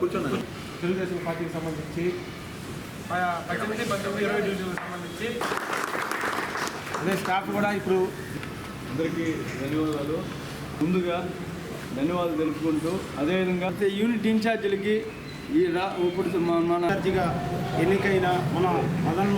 కూర్చోండి. తెలుగుదేశం పార్టీకి సంబంధించి పద్దెనిమిది పంతొమ్మిది ఇరవై డివిజన్లకు సంబంధించి. అదే స్టాఫ్ కూడా ఇప్పుడు అందరికీ ధన్యవాదాలు. ముందుగా ధన్యవాదాలు తెలుపుకుంటూ అదేవిధంగా యూనిట్ ఇన్ఛార్జీలకి ఈ రా ఇప్పుడు మన ఎన్నికైన మన మదన్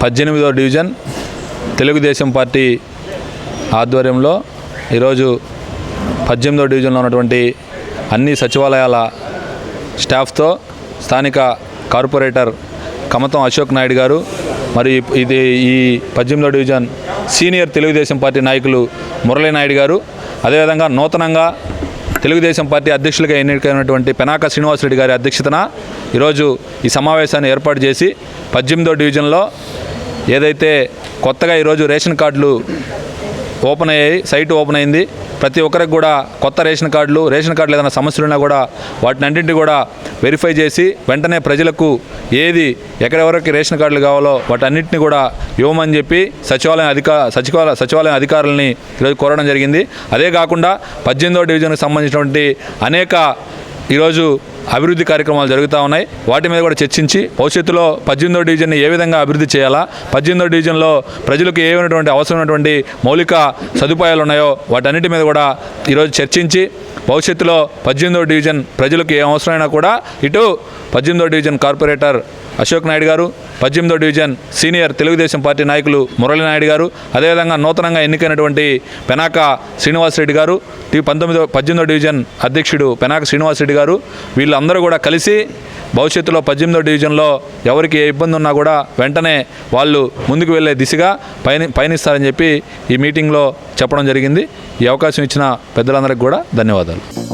పద్దెనిమిదో డివిజన్ తెలుగుదేశం పార్టీ ఆధ్వర్యంలో ఈరోజు పద్దెనిమిదో డివిజన్లో ఉన్నటువంటి అన్ని సచివాలయాల స్టాఫ్తో స్థానిక కార్పొరేటర్ కమతం అశోక్ నాయుడు గారు మరి ఇది ఈ పద్దెనిమిదో డివిజన్ సీనియర్ తెలుగుదేశం పార్టీ నాయకులు మురళీ నాయుడు గారు. అదేవిధంగా నూతనంగా తెలుగుదేశం పార్టీ అధ్యక్షులుగా ఎన్నికైనటువంటి పెనాక శ్రీనివాసరెడ్డి గారి అధ్యక్షతన ఈరోజు ఈ సమావేశాన్ని ఏర్పాటు చేసి పద్దెనిమిదో డివిజన్లో ఏదైతే కొత్తగా ఈరోజు రేషన్ కార్డులు ఓపెన్ అయ్యాయి సైట్ ఓపెన్ అయింది. ప్రతి ఒక్కరికి కూడా కొత్త రేషన్ కార్డులు రేషన్ కార్డులు ఏదైనా సమస్యలు ఉన్నా కూడా వాటిని అన్నింటినీ కూడా వెరిఫై చేసి వెంటనే ప్రజలకు ఏది ఎక్కడెవరికి రేషన్ కార్డులు కావాలో వాటన్నింటినీ కూడా ఇవ్వమని చెప్పి సచివాలయం అధికా సచివాలయ సచివాలయం అధికారులని ఈరోజు కోరడం జరిగింది. అదే కాకుండా పద్దెనిమిదో డివిజన్కి సంబంధించినటువంటి అనేక ఈరోజు అభివృద్ధి కార్యక్రమాలు జరుగుతూ ఉన్నాయి. వాటి మీద కూడా చర్చించి భవిష్యత్తులో పద్దెనిమిదో డివిజన్ని ఏ విధంగా అభివృద్ధి చేయాలా పద్దెనిమిదో డివిజన్లో ప్రజలకు ఏమైనటువంటి అవసరమైనటువంటి మౌలిక సదుపాయాలు ఉన్నాయో వాటన్నిటి మీద కూడా ఈరోజు చర్చించి భవిష్యత్తులో పద్దెనిమిదో డివిజన్ ప్రజలకు ఏ అవసరమైనా కూడా ఇటు పద్దెనిమిదో డివిజన్ కార్పొరేటర్ అశోక్ నాయుడు గారు పద్దెనిమిదో డివిజన్ సీనియర్ తెలుగుదేశం పార్టీ నాయకులు మురళీ నాయుడు గారు అదేవిధంగా నూతనంగా ఎన్నికైనటువంటి పెనాక శ్రీనివాసరెడ్డి గారు టీ పంతొమ్మిదో పద్దెనిమిదో డివిజన్ అధ్యక్షుడు పెనాక శ్రీనివాసరెడ్డి గారు వీళ్ళందరూ కూడా కలిసి భవిష్యత్తులో పద్దెనిమిదో డివిజన్లో ఎవరికి ఏ ఇబ్బంది ఉన్నా కూడా వెంటనే వాళ్ళు ముందుకు వెళ్ళే దిశగా పయని పయనిస్తారని చెప్పి ఈ మీటింగ్లో చెప్పడం జరిగింది. ఈ అవకాశం ఇచ్చిన పెద్దలందరికీ కూడా ధన్యవాదాలు.